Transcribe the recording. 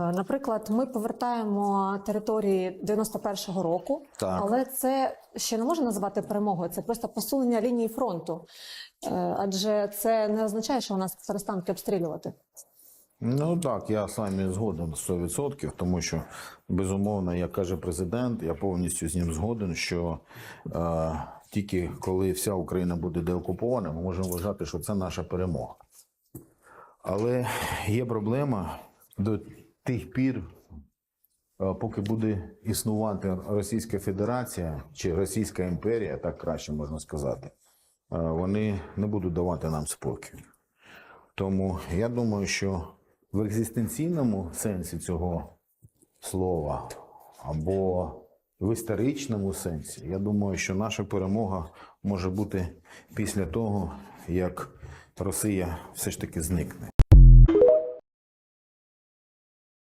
Наприклад, ми повертаємо території 91-го року, Так. але це ще не можна назвати перемогою. Це просто посунення лінії фронту, Е, адже це не означає, що у нас перестануть обстрілювати. Ну так, я сам згоден 100%, тому що безумовно, як каже президент, я повністю з ним згоден, що е, тільки коли вся Україна буде деокупована, ми можемо вважати, що це наша перемога. Але є проблема до тих пір, е, поки буде існувати Російська Федерація чи Російська імперія, так краще можна сказати, е, вони не будуть давати нам спокій. Тому я думаю, що в екзистенційному сенсі цього слова або в історичному сенсі, я думаю, що наша перемога може бути після того, як Росія все ж таки зникне.